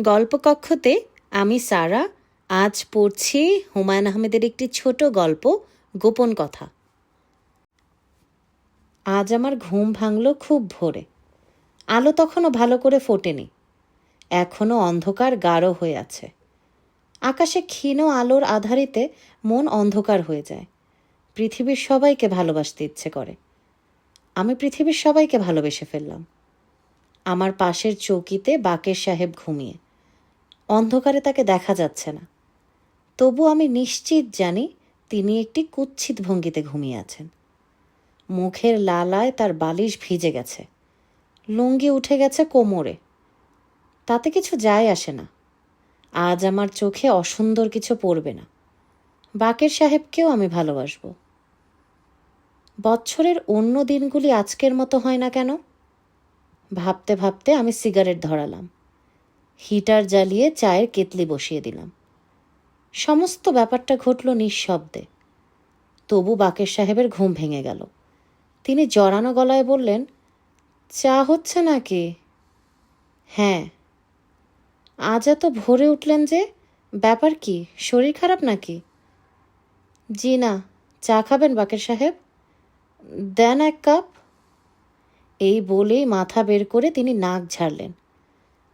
গল্পকক্ষতে আমি সারা, আজ পড়ছি হুমায়ুন আহমেদের একটি ছোট গল্প, গোপন কথা। আজ আমার ঘুম ভাঙল খুব ভোরে। আলো তখনও ভালো করে ফোটেনি। এখনও অন্ধকার গাঢ় হয়ে আছে। আকাশে ক্ষীণ আলোর আধারিতে মন অন্ধকার হয়ে যায়। পৃথিবীর সবাইকে ভালোবাসতে ইচ্ছে করে। আমি পৃথিবীর সবাইকে ভালোবেসে ফেললাম। আমার পাশের চৌকিতে বাকের সাহেব ঘুমিয়ে। অন্ধকারে তাকে দেখা যাচ্ছে না। তবু আমি নিশ্চিত জানি তিনি একটি কুৎসিত ভঙ্গিতে ঘুমিয়ে আছেন। মুখের লালায় তার বালিশ ভিজে গেছে। লুঙ্গি উঠে গেছে কোমরে। তাতে কিছু যায় আসে না। আজ আমার চোখে অসুন্দর কিছু পড়বে না। বাকের সাহেবকেও আমি ভালোবাসবো। বছরের অন্য দিনগুলি আজকের মতো হয় না কেন? ভাবতে ভাবতে আমি সিগারেট ধরালাম। হিটার জ্বালিয়ে চায়ের কেতলি বসিয়ে দিলাম। সমস্ত ব্যাপারটা ঘটল নিঃশব্দে। তবু বাকের সাহেবের ঘুম ভেঙে গেল। তিনি জড়ানো গলায় বললেন, চা হচ্ছে নাকি? হ্যাঁ। আজ এত ভোরে উঠলেন যে, ব্যাপার কি? শরীর খারাপ নাকি? জি না, চা খাবেন বাকের সাহেব। দেন এক কাপ। এই বলেই মাথা বের করে তিনি নাক ঝাড়লেন।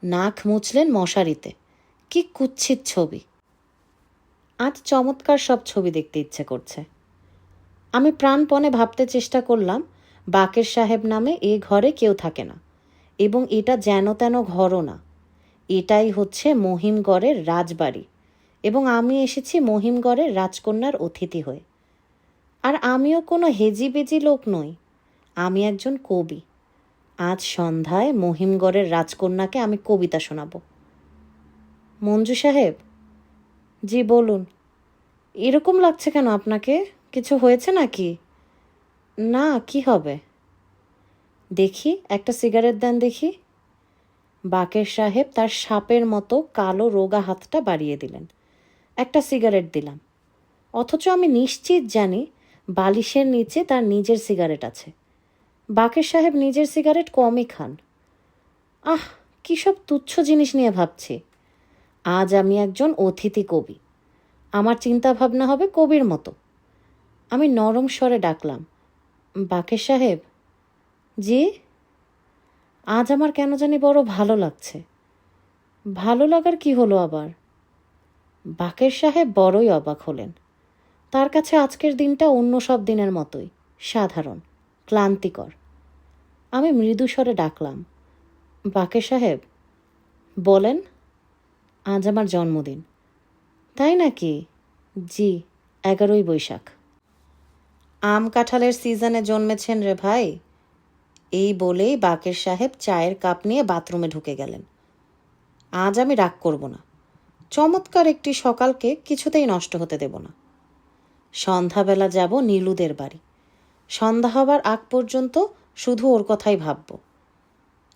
নাক মুছলেন মশারিতে। কি কুচ্ছিত ছবি। আজ চমৎকার সব ছবি দেখতে ইচ্ছে করছে। আমি প্রাণপণে ভাবতে চেষ্টা করলাম, বাকের সাহেব নামে এ ঘরে কেউ থাকে না, এবং এটা যেন তেন ঘরও না। এটাই হচ্ছে মহিমগড়ের রাজবাড়ি, এবং আমি এসেছি মহিমগড়ের রাজকন্যার অতিথি হয়ে। আর আমিও কোনো হেজিবেজি লোক নই, আমি একজন কবি। আজ সন্ধ্যায় মহিমগড়ের রাজকন্যাকে আমি কবিতা শোনাব। মঞ্জু সাহেব? জি, বলুন। এরকম লাগছে কেন আপনাকে? কিছু হয়েছে নাকি? না, কি হবে? দেখি, একটা সিগারেট দেন দেখি। বাকের সাহেব তার সাপের মতো কালো রোগা হাতটা বাড়িয়ে দিলেন। একটা সিগারেট দিলাম। অথচ আমি নিশ্চিত জানি বালিশের নিচে তার নিজের সিগারেট আছে। বাকের সাহেব নিজের সিগারেট কমই খান। আহ, কী সব তুচ্ছ জিনিস নিয়ে ভাবছি। আজ আমি একজন অতিথি কবি। আমার চিন্তা ভাবনা হবে কবির মতো। আমি নরম স্বরে ডাকলাম, বাকের সাহেব? জি? আজ আমার কেন জানি বড় ভালো লাগছে। ভালো লাগার কি হলো আবার? বাকের সাহেব বড়ই অবাক হলেন। তার কাছে আজকের দিনটা অন্য সব দিনের মতোই, সাধারণ, ক্লান্তিকর। আমি মৃদু স্বরে ডাকলাম, বাকের সাহেব, বলেন, আজ আমার জন্মদিন। তাই নাকি? জি, এগারোই বৈশাখ। আম কাঁঠালের সিজনে জন্মেছেন রে ভাই? এই বলেই বাকের সাহেব চায়ের কাপ নিয়ে বাথরুমে ঢুকে গেলেন। আজ আমি রাগ করব না। চমৎকার একটি সকালকে কিছুতেই নষ্ট হতে দেব না। সন্ধ্যাবেলা যাব নীলুদের বাড়ি। সন্ধ্যা হবার আগ পর্যন্ত শুধু ওর কথাই ভাবব।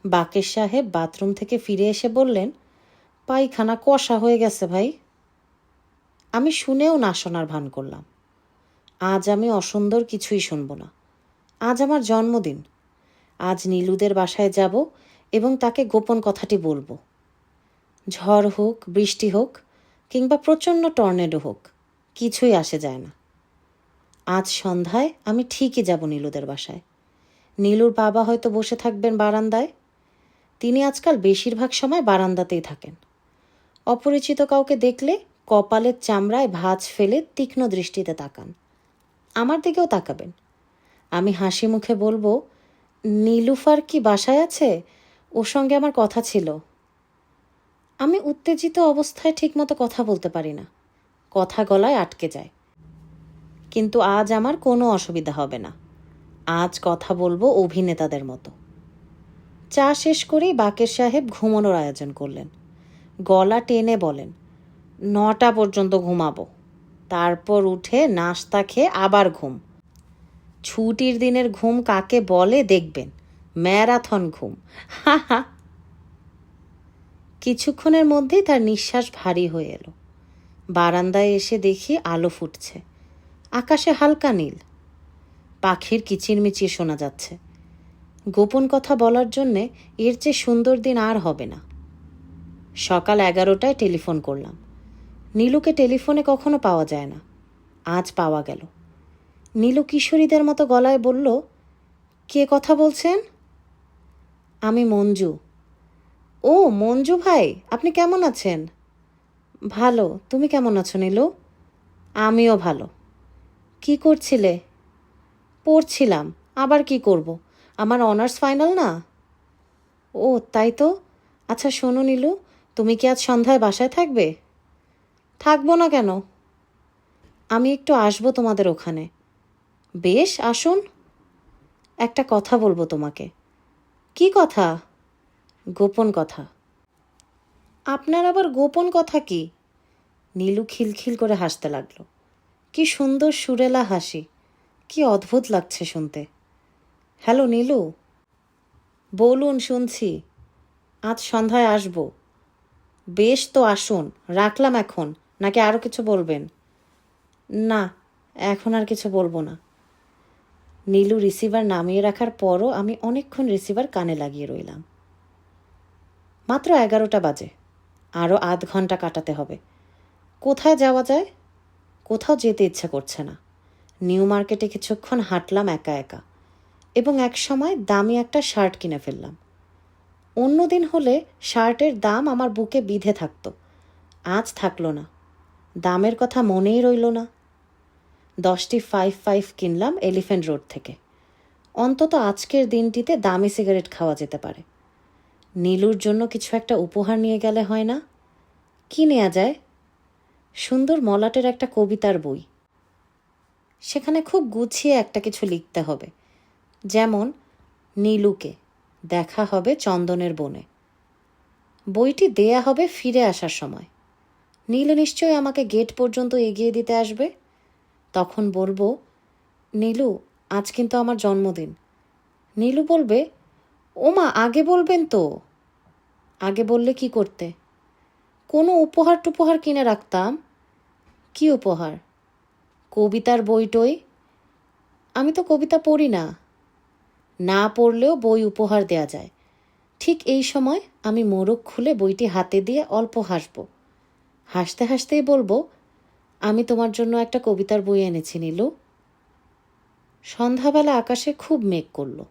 বাকের সাহেব বাথরুম থেকে ফিরে এসে বললেন, পায়খানা কষা হয়ে গেছে ভাই। আমি শুনেও না শোনার ভান করলাম। আজ আমি অসুন্দর কিছুই শুনব না। আজ আমার জন্মদিন। আজ নীলুদের বাসায় যাব এবং তাকে গোপন কথাটি বলব। ঝড় হোক, বৃষ্টি হোক, কিংবা প্রচণ্ড টর্নেডো হোক, কিছুই আসে যায় না। আজ সন্ধ্যায় আমি ঠিকই যাব নীলুদের বাসায়। নীলুর বাবা হয়তো বসে থাকবেন বারান্দায়। তিনি আজকাল বেশিরভাগ সময় বারান্দাতেই থাকেন। অপরিচিত কাউকে দেখলে কপালের চামড়ায় ভাঁজ ফেলে তীক্ষ্ণ দৃষ্টিতে তাকান। আমার দিকেও তাকাবেন। আমি হাসি মুখে বলব, নীলুফার কি বাসায় আছে? ওর সঙ্গে আমার কথা ছিল। আমি উত্তেজিত অবস্থায় ঠিকমতো কথা বলতে পারি না। কথা গলায় আটকে যায়। কিন্তু আজ আমার কোনো অসুবিধা হবে না। আজ কথা বলব অভিনেতাদের মতো। চা শেষ করেই বাকের সাহেব ঘুমানোর আয়োজন করলেন। গলা টেনে বলেন, নটা পর্যন্ত ঘুমাবো। তারপর উঠে নাস্তা খেয়ে আবার ঘুম। ছুটির দিনের ঘুম কাকে বলে দেখবেন। ম্যারাথন ঘুম। হা হা। কিছুক্ষণের মধ্যেই তার নিঃশ্বাস ভারী হয়ে এলো। বারান্দায় এসে দেখি আলো ফুটছে। আকাশে হালকা নীল। পাখির কিচিরমিচির শোনা যাচ্ছে। গোপন কথা বলার জন্যে এর চেয়ে সুন্দর দিন আর হবে না। সকাল এগারোটায় টেলিফোন করলাম। নীলুকে টেলিফোনে কখনো পাওয়া যায় না। আজ পাওয়া গেল। নীলু কিশোরীদের মতো গলায় বলল, কে কথা বলছেন? আমি মঞ্জু। ও, মঞ্জু ভাই, আপনি কেমন আছেন? ভালো। তুমি কেমন আছো নীলু? আমিও ভালো। কি করছিলে? পড়ছিলাম, আবার কি করব? আমার অনার্স ফাইনাল না? ও, তাই তো? আচ্ছা শোনো নীলু, তুমি কি আজ সন্ধ্যায় বাসায় থাকবে? থাকব না কেন? আমি একটু আসব তোমাদের ওখানে। বেশ, আসুন। একটা কথা বলব তোমাকে। কি কথা? গোপন কথা। আপনার আবার গোপন কথা কি? নীলু খিলখিল করে হাসতে লাগল। কি সুন্দর সুরেলা হাসি। কি অদ্ভুত লাগছে শুনতে। হ্যালো, নীলু। বলুন, শুনছি। আজ সন্ধ্যায় আসব। বেশ তো আসুন, রাখলাম এখন। নাকি আরও কিছু বলবেন? না, এখন আর কিছু বলব না। নীলু রিসিভার নামিয়ে রাখার পরও আমি অনেকক্ষণ রিসিভার কানে লাগিয়ে রইলাম। মাত্র এগারোটা বাজে। আরও আধ ঘণ্টা কাটাতে হবে। কোথায় যাওয়া যায়? কোথাও যেতে ইচ্ছা করছে না। নিউ মার্কেটে কিছুক্ষণ হাঁটলাম একা একা এবং এক সময় দামি একটা শার্ট কিনে ফেললাম। অন্যদিন হলে শার্টের দাম আমার বুকে বিধে থাকতো। আজ থাকল না। দামের কথা মনেই রইল না। দশটি ফাইভ ফাইভ কিনলাম এলিফ্যান্ট রোড থেকে। অন্তত আজকের দিনটিতে দামি সিগারেট খাওয়া যেতে পারে। নীলুর জন্য কিছু একটা উপহার নিয়ে গেলে হয় না? কি নেওয়া যায়? সুন্দর মলাটের একটা কবিতার বই। সেখানে খুব গুছিয়ে একটা কিছু লিখতে হবে। যেমন, নীলুকে, দেখা হবে চন্দনের বনে। বইটি দেয়া হবে ফিরে আসার সময়। নীলু নিশ্চয়ই আমাকে গেট পর্যন্ত এগিয়ে দিতে আসবে। তখন বলব, নীলু, আজ কিন্তু আমার জন্মদিন। নীলু বলবে, ওমা, আগে বলবেন তো। আগে বললে কি করতে? কোনো উপহার টুপহার কিনে রাখতাম? কি উপহার? কবিতার বইটই আমি তো কবিতা পড়ি না। না পড়লেও বই উপহার দেয়া যায়। ঠিক এই সময় আমি মোরগ খুলে বইটি হাতে দিয়ে অল্প হাসব। হাসতে হাসতেই বলব, আমি তোমার জন্য একটা কবিতার বই এনেছি নীলু। সন্ধ্যাবেলা আকাশে খুব মেঘ করল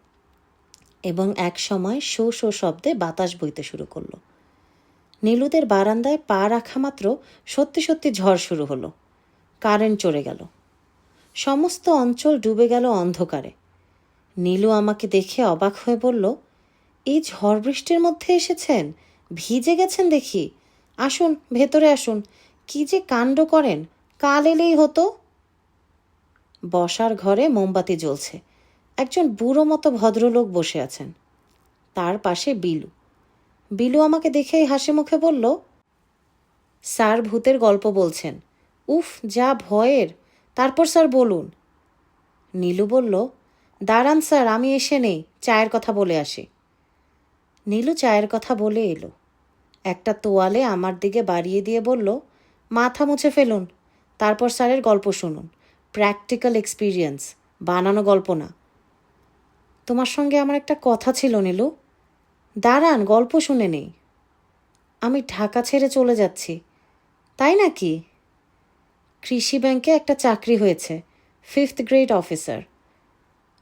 এবং এক সময় শো শো শব্দে বাতাস বইতে শুরু করল। নীলুদের বারান্দায় পা রাখা মাত্র সত্যি সত্যি ঝড় শুরু হলো। কারেন্ট চলে গেল। সমস্ত অঞ্চল ডুবে গেল অন্ধকারে। নীলু আমাকে দেখে অবাক হয়ে বলল এই ঝড় বৃষ্টির মধ্যে এসেছেন? ভিজে গেছেন দেখি। আসুন, ভেতরে আসুন। কি যে কাণ্ড করেন, কাল এলেই হতো। বসার ঘরে মোমবাতি জ্বলছে। একজন বুড়ো মতো ভদ্রলোক বসে আছেন। তার পাশে বিলু। বিলু আমাকে দেখেই হাসি মুখে বলল, স্যার ভূতের গল্প বলছেন। উফ, যা ভয়ের! তারপর স্যার বলুন। নীলু বলল, দাঁড়ান স্যার, আমি এসে নেই, চায়ের কথা বলে আসি। নীলু চায়ের কথা বলে এলো। একটা তোয়ালে আমার দিকে বাড়িয়ে দিয়ে বলল, মাথা মুছে ফেলুন। তারপর স্যারের গল্প শুনুন। প্র্যাকটিক্যাল এক্সপিরিয়েন্স, বানানো গল্প না। তোমার সঙ্গে আমার একটা কথা ছিল নীলু। দাঁড়ান, গল্প শুনে নেই। আমি ঢাকা ছেড়ে চলে যাচ্ছি। তাই নাকি? কৃষি ব্যাংকে একটা চাকরি হয়েছে ফিফথ গ্রেড অফিসার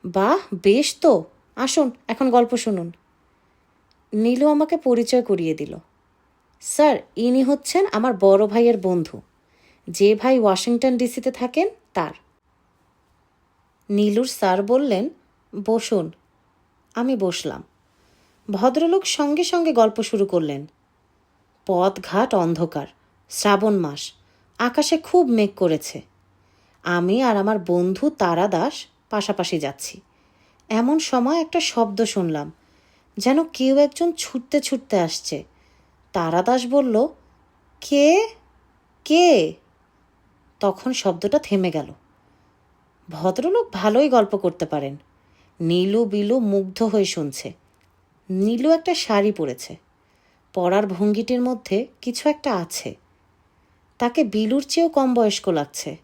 বাহ, বেশ তো। আসুন, এখন গল্প শুনুন। নীলু আমাকে পরিচয় করিয়ে দিল। স্যার, ইনি হচ্ছেন আমার বড় ভাইয়ের বন্ধু। যে ভাই ওয়াশিংটন ডিসিতে থাকেন, তার। নীলুর স্যার বললেন, বসুন। আমি বসলাম। ভদ্রলোক সঙ্গে সঙ্গে গল্প শুরু করলেন। পথ ঘাট অন্ধকার, শ্রাবণ মাস। আকাশে খুব মেঘ করেছে। আমি আর আমার বন্ধু তারা দাস পাশাপাশি যাচ্ছি। এমন সময় একটা শব্দ শুনলাম, যেন কেউ একজন ছুটতে ছুটতে আসছে। তারা দাস বলল, কে? কে? তখন শব্দটা থেমে গেল। ভদ্রলোক ভালোই গল্প করতে পারেন। নীলু বিলু মুগ্ধ হয়ে শুনছে। নীলু একটা শাড়ি পরেছে। পরার ভঙ্গিটির মধ্যে কিছু একটা আছে। তাকে বিলুর চেয়েও কম বয়স্ক লাগছে।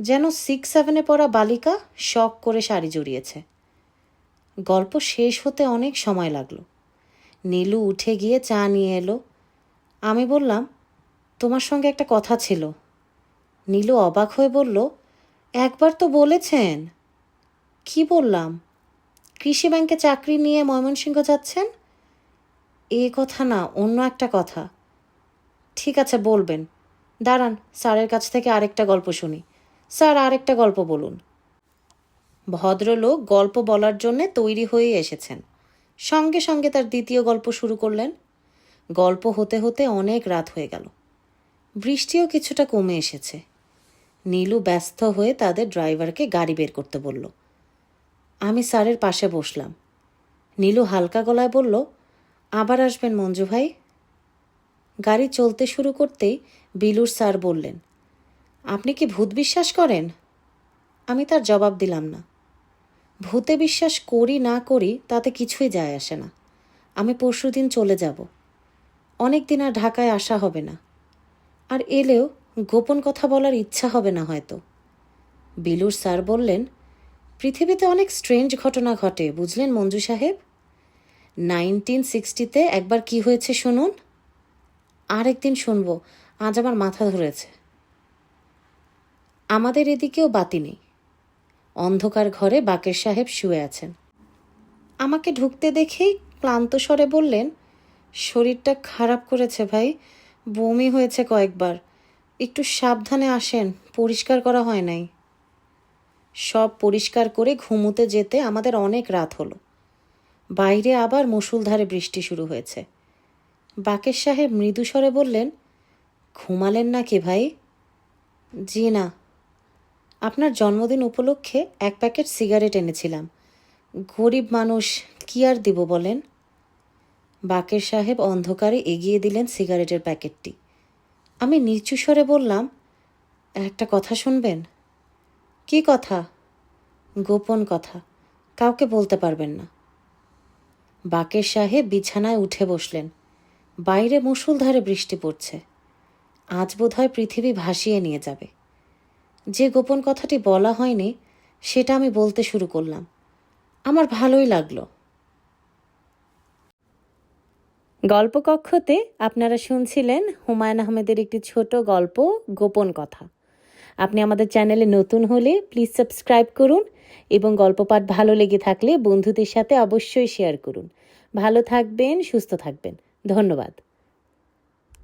যেন সিক্স সেভেনে পড়া বালিকা শখ করে শাড়ি জড়িয়েছে। গল্প শেষ হতে অনেক সময় লাগল। নীলু উঠে গিয়ে চা নিয়ে এলো। আমি বললাম, তোমার সঙ্গে একটা কথা ছিল। নীলু অবাক হয়ে বলল, একবার তো বলেছেন। কি বললাম? কৃষি ব্যাংকে চাকরি নিয়ে ময়মনসিংহ যাচ্ছেন? এ কথা না, অন্য একটা কথা। ঠিক আছে, বলবেন। দাঁড়ান, স্যারের কাছ থেকে আরেকটা গল্প শুনি। স্যার, আরেকটা গল্প বলুন। ভদ্রলোক গল্প বলার জন্যে তৈরি হয়ে এসেছেন। সঙ্গে সঙ্গে তার দ্বিতীয় গল্প শুরু করলেন। গল্প হতে হতে অনেক রাত হয়ে গেল। বৃষ্টিও কিছুটা কমে এসেছে। নীলু ব্যস্ত হয়ে তাদের ড্রাইভারকে গাড়ি বের করতে বলল, আমি স্যারের পাশে বসলাম। নীলু হালকা গলায় বলল, আবার আসবেন মঞ্জু ভাই? গাড়ি চলতে শুরু করতেই বিলুর স্যার বললেন, আপনি কি ভূত বিশ্বাস করেন? আমি তার জবাব দিলাম না। ভূতে বিশ্বাস করি না করি তাতে কিছুই যায় আসে না। আমি পরশুদিন চলে যাব। অনেক দিন আর ঢাকায় আসা হবে না। আর এলেও গোপন কথা বলার ইচ্ছা হবে না হয়তো। বিলুর স্যার বললেন, পৃথিবীতে অনেক স্ট্রেঞ্জ ঘটনা ঘটে, বুঝলেন মঞ্জু সাহেব? নাইনটিন সিক্সটিতে একবার কি হয়েছে শুনুন। আরেকদিন শুনব, আজ আমার মাথা ধরেছে। আমাদের এদিকেও বাতি নেই। অন্ধকার ঘরে বাকের সাহেব শুয়ে আছেন। আমাকে ঢুকতে দেখেই ক্লান্ত স্বরে বললেন, শরীরটা খারাপ করেছে ভাই, বমি হয়েছে কয়েকবার। একটু সাবধানে আসেন, পরিষ্কার করা হয় নাই। সব পরিষ্কার করে ঘুমোতে যেতে আমাদের অনেক রাত হলো। বাইরে আবার মুষলধারে বৃষ্টি শুরু হয়েছে। বাকের সাহেব মৃদু স্বরে বললেন, ঘুমালেন না নাকি ভাই? জি না। আপনার জন্মদিন উপলক্ষে এক প্যাকেট সিগারেট এনেছিলাম। গরিব মানুষ, কি আর দিব বলেন? বাকের সাহেব অন্ধকারে এগিয়ে দিলেন সিগারেটের প্যাকেটটি। আমি নিচু স্বরে বললাম, একটা কথা শুনবেন? কি কথা? গোপন কথা। কাউকে বলতে পারবেন না। বাকের সাহেব বিছানায় উঠে বসলেন। বাইরে মুষলধারে বৃষ্টি পড়ছে। আজ বোধহয় পৃথিবী ভাসিয়ে নিয়ে যাবে। যে গোপন কথাটি বলা হয়নি, সেটা আমি বলতে শুরু করলাম। আমার ভালোই লাগল। গল্পকক্ষতে আপনারা শুনছিলেন হুমায়ুন আহমেদের একটি ছোট গল্প, গোপন কথা। আপনি আমাদের চ্যানেলে নতুন হলে প্লিজ সাবস্ক্রাইব করুন এবং গল্প পাঠ ভালো লেগে থাকলে বন্ধুদের সাথে অবশ্যই শেয়ার করুন। ভালো থাকবেন, সুস্থ থাকবেন। ধন্যবাদ।